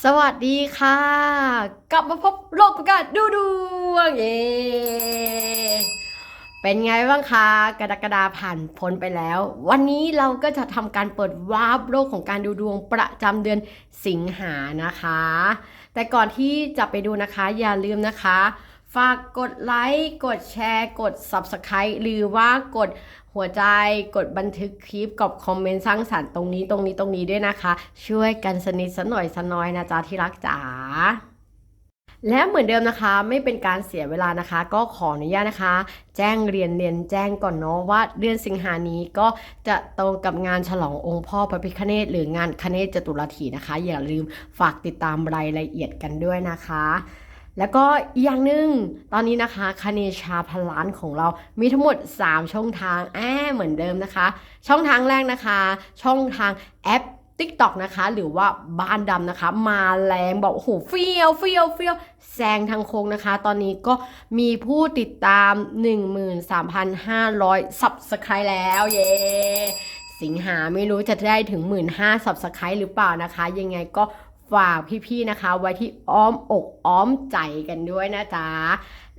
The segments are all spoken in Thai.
สวัสดีค่ะ กลับมาพบโลกประกาศดูดวงเยเป็นไงบ้างคะกรกฎาผ่านพ้นไปแล้ว วันนี้เราก็จะทำการเปิดวาร์ปโลกของการดูดวงประจำเดือนสิงหานะคะ แต่ก่อนที่จะไปดูนะคะอย่าลืมนะคะ ฝากกดไลค์ กดแชร์ กด Subscribe หรือว่ากดหัวใจ กดบันทึกคลิปกับคอมเมนต์สร้างสรรค์ตรงนี้ตรงนี้ตรงนี้ด้วยนะคะ ช่วยกันสนิทสนหน่อยสนน้อยนะจ๊ะที่รักจ๋าและเหมือนเดิมนะคะไม่เป็นการเสียเวลานะคะ ก็ขออนุญาตนะคะ แจ้งเรียนเรียนแจ้งก่อนเนาะว่าเดือนสิงหานี้ก็จะตรงกับงานฉลององค์พ่อพระพิฆเนศหรืองานคเนศจตุรถีนะคะ อย่าลืมฝากติดตามรายละเอียดกันด้วยนะคะ แล้วก็อีกอย่างหนึ่งตอนนี้นะคะคเนชาพันล้านของเรามีทั้งหมด 3 ช่องทางแอบเหมือนเดิมนะคะ ช่องทางแรกนะคะ ช่องทางแอป TikTok นะคะ หรือว่าบ้านดำนะคะ มาแรงบอกโอ้โหเฟี้ยวเฟี้ยวเฟี้ยวแซงทางโค้งนะคะ ตอนนี้ก็มีผู้ติดตาม 13,500 Subscribe แล้วเย้สิงหาไม่รู้จะได้ถึง 1 5 0 0 0 Subscribe หรือเปล่านะคะ ยังไงก็ ฝากพี่ๆนะคะ ไว้ที่อ้อมอกอ้อมใจกันด้วยนะจ๊ะ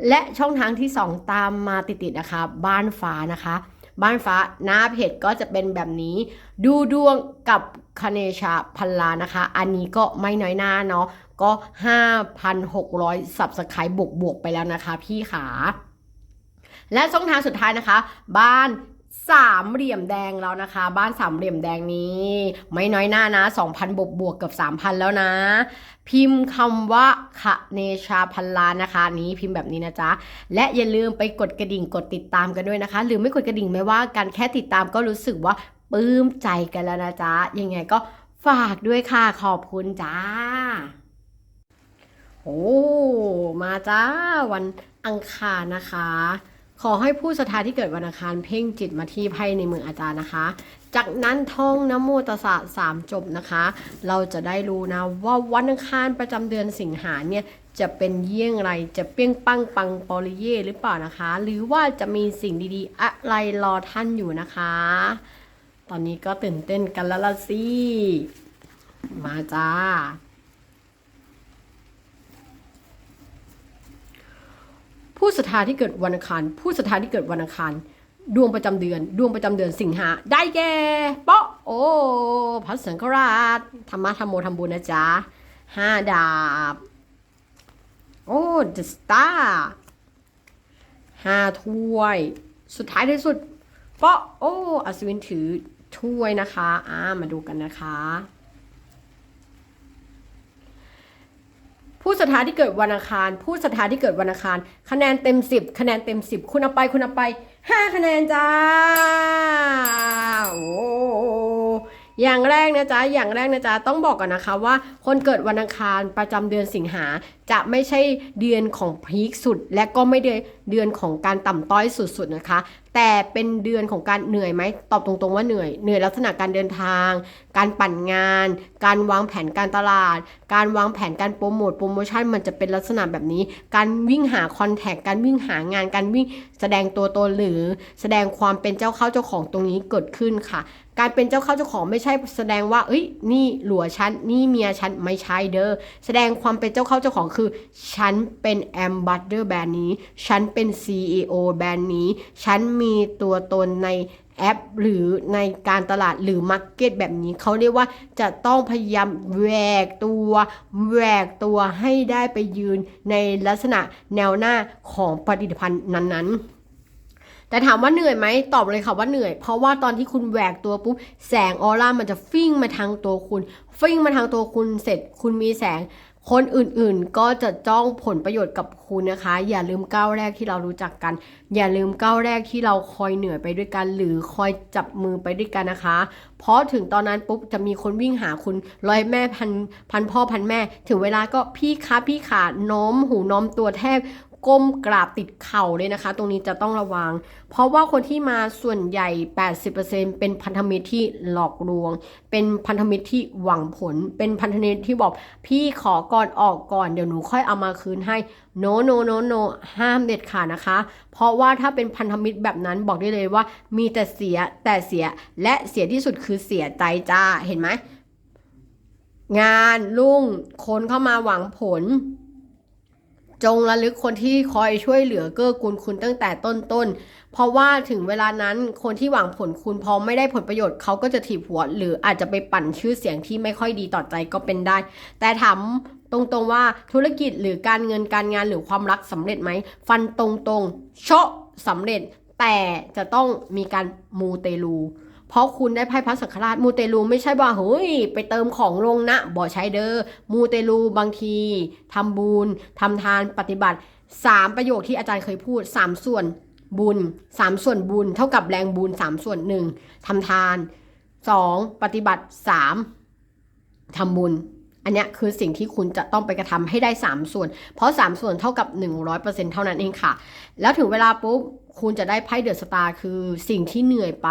และช่องทางที่ 2 ตามมาติดๆนะคะ บ้านฟ้านะคะ บ้านฟ้าหน้าเพจก็จะเป็นแบบนี้ ดูดวงกับคเนชาพันลานะคะ อันนี้ก็ไม่น้อยหน้าเนาะก็ 5,600สับสไครบวกบวกๆไปแล้วนะคะพี่ขาและช่องทางสุดท้ายนะคะ บ้าน สามเหลี่ยมแดงแล้วนะคะ บ้านสามเหลี่ยมแดงนี้ ไม่น้อยหน้านะ 2,000 บวกบวกๆกับ3,000 แล้วนะ พิมพ์คำว่าคเนชาพันลานนะคะ นี้พิมพ์แบบนี้นะจ๊ะ และอย่าลืมไปกดกระดิ่งกดติดตามกันด้วยนะคะ หรือไม่กดกระดิ่งไม่ว่ากันแค่ติดตามก็รู้สึกว่าปลื้มใจกันแล้วนะจ๊ะ ยังไงก็ฝากด้วยค่ะขอบคุณจ้าโอ้มาจ้าวันอังคารนะคะ ขอให้ผู้ศรัทธาที่เกิดวันอังคารเพ่งจิตมาที่ไพ่ในมืออาจารย์นะคะ จากนั้นท่องนโมตสะสามจบนะคะ เราจะได้รู้นะว่าวันอังคารประจำเดือนสิงหาเนี่ยจะเป็นเยี่ยงไรจะเปี้ยงปังปังปอลิเย่หรือเปล่านะคะ หรือว่าจะมีสิ่งดีๆ อะไรรอท่านอยู่นะคะ ตอนนี้ก็ตื่นเต้นกันแล้วละสิ มาจ้า ผู้ศรัทธาที่เกิดวันอังคาร ผู้ศรัทธาที่เกิดวันอังคาร ดวงประจำเดือน ดวงประจำเดือนสิงหา ได้แก่เปาะโอ้พระสังฆราชธรรมะธรรมโมธรรมบุญนะจ๊ะห้าดาบ โอ้เดอะสตาร์ห้าถ้วย สุดท้ายที่สุดเปาะโอ้อัศวินถือถ้วยนะคะ อ่า มาดูกันนะคะ ผู้ศรัทธาที่เกิดวันอังคาร ผู้ศรัทธาที่เกิดวันอังคาร คะแนนเต็ม 10 คะแนนเต็ม 10 คุณเอาไปคุณเอาไป 5 คะแนนจ้าโอ้ อย่างแรกนะจ๊ะ อย่างแรกนะจ๊ะ ต้องบอกก่อนนะคะว่าคนเกิดวันอังคารประจำเดือนสิงหาจะไม่ใช่เดือนของพีคสุด และก็ไม่ได้เดือนของการต่ำต้อยสุดๆนะคะ แต่เป็นเดือนของการเหนื่อยไหมตอบตรงๆว่าเหนื่อยเหนื่อยลักษณะการเดินทาง การปั่นงาน การวางแผนการตลาด การวางแผนการโปรโมทโปรโมชั่นมันจะเป็นลักษณะแบบนี้ การวิ่งหาคอนแทคการวิ่งหางานการวิ่งแสดงตัวตนหรือ แสดงความเป็นเจ้าเข้าเจ้าของตรงนี้เกิดขึ้นค่ะ การเป็นเจ้าเข้าเจ้าของไม่ใช่แสดงว่า เอ้ย นี่หลัวฉัน นี่เมียฉัน ไม่ใช่เด้อ แสดงความเป็นเจ้าเข้าเจ้าของคือ ฉันเป็นแอมบัตเดอร์แบรนด์นี้ ฉันเป็น CEO แบรนด์นี้ ฉันมีตัวตนในแอป หรือในการตลาดหรือมาร์เก็ตแบบนี้ เขาเรียกว่าจะต้องพยายามแหวกตัวแหวกตัวให้ได้ไปยืนในลักษณะแนวหน้าของผลิตภัณฑ์นั้นๆ แต่ถามว่าเหนื่อยไหมตอบเลยค่ะว่าเหนื่อย เพราะว่าตอนที่คุณแหวกตัวปุ๊บแสงออร่ามันจะฟิ่งมาทางตัวคุณ ฟิ่งมาทางตัวคุณเสร็จคุณมีแสงคนอื่นๆก็จะจ้องผลประโยชน์กับคุณนะคะ อย่าลืมก้าวแรกที่เรารู้จักกัน อย่าลืมก้าวแรกที่เราคอยเหนื่อยไปด้วยกัน หรือคอยจับมือไปด้วยกันนะคะ เพราะถึงตอนนั้นปุ๊บจะมีคนวิ่งหาคุณร้อยแม่พันพันพ่อพันแม่ ถึงเวลาก็พี่คะพี่ขาน้อมหูน้อมตัวแทบ ก้มกราบติดเข่าเลยนะคะ ตรงนี้จะต้องระวัง เพราะว่าคนที่มาส่วนใหญ่ 80%เป็นพันธมิตรที่หลอกลวง เป็นพันธมิตรที่หวังผล เป็นพันธมิตรที่บอกพี่ขอก่อนออกก่อนเดี๋ยวหนูค่อยเอามาคืนให้โนโนโนโนห้ามเด็ดขาดนะคะ เพราะว่าถ้าเป็นพันธมิตรแบบนั้นบอกได้เลยว่า มีแต่เสียแต่เสียและเสียที่สุดคือเสียใจจ้าเห็นไหมงานรุ่งคนเข้ามาหวังผล จงระลึกคนที่คอยช่วยเหลือเกื้อกูลคุณตั้งแต่ต้นๆ เพราะว่าถึงเวลานั้นคนที่หวังผลคุณพอไม่ได้ผลประโยชน์เขาก็จะถีบหัว หรืออาจจะไปปั่นชื่อเสียงที่ไม่ค่อยดีต่อใจก็เป็นได้ แต่ถามตรงๆว่าธุรกิจหรือการเงินการงานหรือความรักสำเร็จไหม ฟันตรงๆโชะสำเร็จแต่จะต้องมีการมูเตลู เพราะคุณได้ไพ่พระสังฆราชมูเตลูไม่ใช่ว่าเฮ้ยไปเติมของลงนะบ่ใช้เด้อมูเตลูบางทีทำบุญทำทานปฏิบัติสามประโยคที่อาจารย์เคยพูดสามส่วนบุญสามส่วนบุญ เท่ากับแรงบุญสามส่วนหนึ่งทำทานสองปฏิบัติสามทำบุญอันเนี้ยคือสิ่งที่คุณจะต้องไปกระทำให้ได้ 3 ส่วน เพราะ 3 ส่วนเท่ากับ 100%เท่านั้นเองค่ะ แล้วถึงเวลาปุ๊บ คุณจะได้ไพ่เดอะสตาร์คือสิ่งที่เหนื่อยไป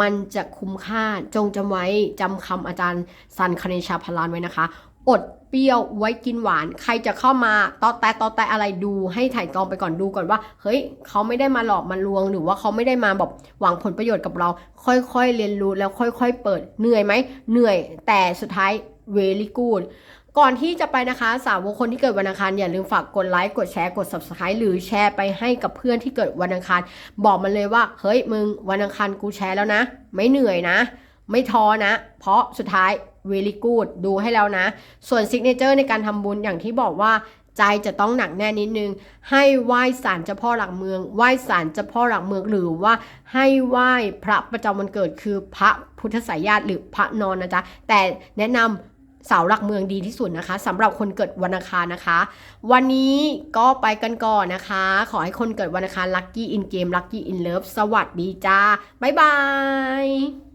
มันจะคุ้มค่าจงจำไว้จำคำอาจารย์ซันคเนชาพลานไว้นะคะ อดเปรี้ยวไว้กินหวาน ใครจะเข้ามาตอแต่ตอแต่อะไรดูให้ถ่ายตรองไปก่อนดูก่อนว่า เฮ้ย เขาไม่ได้มาหลอกมาลวง หรือว่าเขาไม่ได้มาแบบหวังผลประโยชน์กับเรา ค่อยๆเรียนรู้แล้วค่อย ๆ เปิดเหนื่อยไหมเหนื่อยแต่สุดท้าย very good ก่อนที่จะไปนะคะ สาวกคนที่เกิดวันอังคารอย่าลืมฝากกดไลค์กดแชร์กด subscribe หรือแชร์ไปให้กับเพื่อนที่เกิดวันอังคาร บอกมันเลยว่า เฮ้ยมึงวันอังคารกูแชร์แล้วนะ ไม่เหนื่อยนะ ไม่ท้อนะ เพราะสุดท้าย very good ดูให้แล้วนะ ส่วนซิกเนเจอร์ในการทำบุญอย่างที่บอกว่าใจจะต้องหนักแน่นิดนึง ให้ไหว้ศาลเจ้าพ่อหลักเมือง ไหว้ศาลเจ้าพ่อหลักเมือง หรือว่าให้ไหว้พระประจำวันเกิดคือพระพุทธสายญาติหรือพระนอนนะจ๊ะ แต่แนะนำ สาหลักเมืองดีที่สุดนะคะสำหรับคนเกิดวันอังคารนะคะ วันนี้ก็ไปกันก่อนนะคะ ขอให้คนเกิดวันอังคารลัคกี้อินเกมลัคกี้อินเลิฟสวัสดีจ้า บ๊ายบาย